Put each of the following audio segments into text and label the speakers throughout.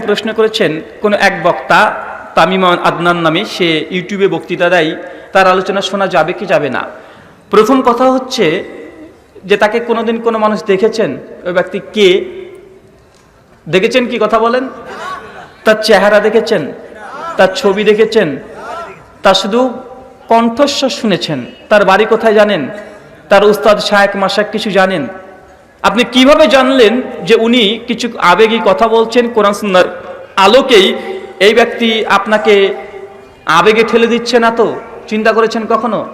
Speaker 1: প্রশ্ন করেছেন, কোন এক বক্তা, তামিম আদনান নামে সে ইউটিউবে বক্তৃতা দেয়, তার আলোচনা শোনা যাবে কি যাবে না? প্রথম কথা হচ্ছে যে তাকে কোনোদিন কোনো মানুষ দেখেছেন? ওই ব্যক্তি কে? দেখেছেন কি কথা বলেন? তার চেহারা দেখেছেন? তার ছবি দেখেছেন? তার শুধু কণ্ঠস্বর শুনেছেন? তার বাড়ি কোথায় জানেন? তার উস্তাদ শায়েক মাসাক কিছু জানেন? আপনি কীভাবে জানলেন যে উনি কিছু আবেগী কথা বলছেন কোরআন সুন্নার আলোকেই? এই ব্যক্তি আপনাকে আবেগে ঠেলে দিচ্ছে না তো? চিন্তা করেছেন কখনো?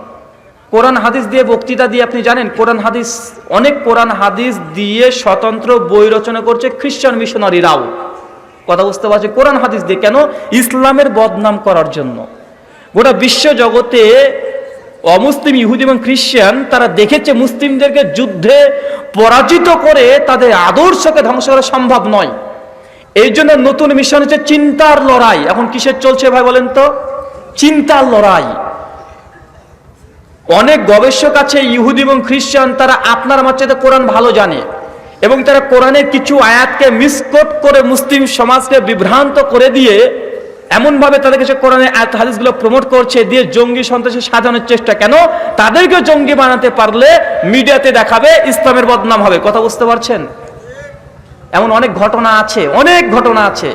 Speaker 1: কোরআন হাদিস দিয়ে বক্তৃতা দিয়ে আপনি জানেন, কোরআন হাদিস অনেক কোরআন হাদিস দিয়ে স্বতন্ত্র বই রচনা করছে খ্রিস্টান মিশনারিরাও। কথা বুঝতে পারছে কোরআন হাদিস দিয়ে। কেন? ইসলামের বদনাম করার জন্য। গোটা বিশ্ব জগতে অমুসলিম ইহুদি এবং খ্রিস্টান তারা দেখেছে মুসলিমদেরকে যুদ্ধে পরাজিত করে তাদের আদর্শকে ধ্বংস করা সম্ভব নয়। এই জন্য নতুন মিশন হচ্ছে চিন্তার লড়াই। এখন কিসের চলছে ভাই বলেন তো? চিন্তার লড়াই। অনেক গবেষক আছে, ইহুদি এবং খ্রিস্টান তারা আপনার আমার চাইতে কোরআন ভালো জানে এবং তারা কোরআনের কিছু আয়াতকে মিসকোট করে মুসলিম সমাজকে বিভ্রান্ত করে দিয়ে এমনভাবে তাদেরকে সে কোরআনে হাদিসগুলো প্রমোট করছে, দিয়ে জঙ্গি সন্ত্রাসী সাজানোর চেষ্টা, কেন? তাদেরকে জঙ্গি বানাতে পারলে মিডিয়াতে দেখাবে ইসলামের বদনাম হবে। কথা বুঝতে পারছেন? এমন অনেক ঘটনা আছে, অনেক ঘটনা আছে।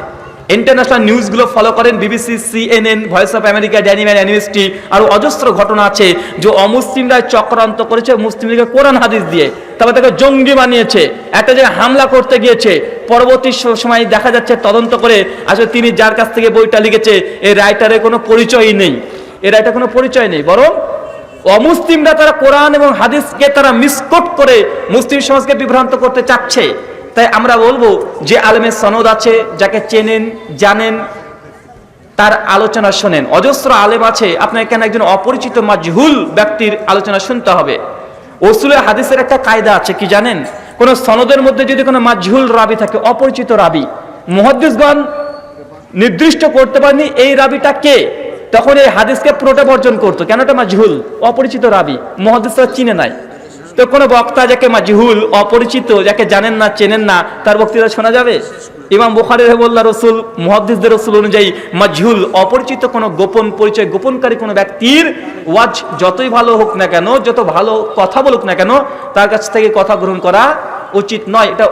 Speaker 1: ইন্টারন্যাশনাল নিউজগুলো ফলো করেন BBC CNN voice of America ড্যানিম্যান university আর অজস্র ঘটনা আছে যে অমুসলিমরা চক্রান্ত করেছে মুসলিমদেরকে কোরআন হাদিস দিয়ে। তারপর তাকে জঙ্গি বানিয়েছে একটা জায়গায় হামলা করতে গিয়েছে, পরবর্তী সময় দেখা যাচ্ছে তদন্ত করে আসলে তিনি যার কাছ থেকে বইটা লিখেছে এই রাইটারের কোনো পরিচয়ই নেই। এ রাইটার কোনো পরিচয় নেই, বরং অমুসলিমরা তারা কোরআন এবং হাদিসকে তারা মিসকোট করে মুসলিম সমাজকে বিভ্রান্ত করতে চাচ্ছে। তাই আমরা বলব যে আলেমের সনদ আছে, যাকে চেনেন, জানেন, তার আলোচনা শোনেন। অজস্র আলেম আছে আপনার এখানে একজন অপরিচিত মাজহুল ব্যক্তির আলোচনা শুনতে হবে? ওসুলের হাদিসের একটা কায়দা আছে, কি জানেন? কোন সনদের মধ্যে যদি কোনো মাজহুল রাবি থাকে, অপরিচিত রাবি, মুহাদ্দিসগণ নির্দিষ্ট করতে পারেনি এই রাবিটা কে? তখন এই হাদিসকে পুরোটা বর্জন করতো। কেন এটা মাজহুল? অপরিচিত রাবি। মুহাদ্দিসরা চিনে নাই। তো কোনো বক্তা যাকে মাজহুল, অপরিচিত, যাকে জানেন না, চেনেন না, তার বক্তৃতা শোনা যাবে? ইমাম বুখারি রহমুল্লাহ রসুল মহাদিসদের রসুল অনুযায়ী মাজহুল, অপরিচিত কোনো গোপন পরিচয়, গোপনকারী কোনো ব্যক্তির ওয়াজ যতই ভালো হোক না কেন, যত ভালো কথা বলুক না কেন, তার কাছ থেকে কথা গ্রহণ করা উচিত নয়। এটা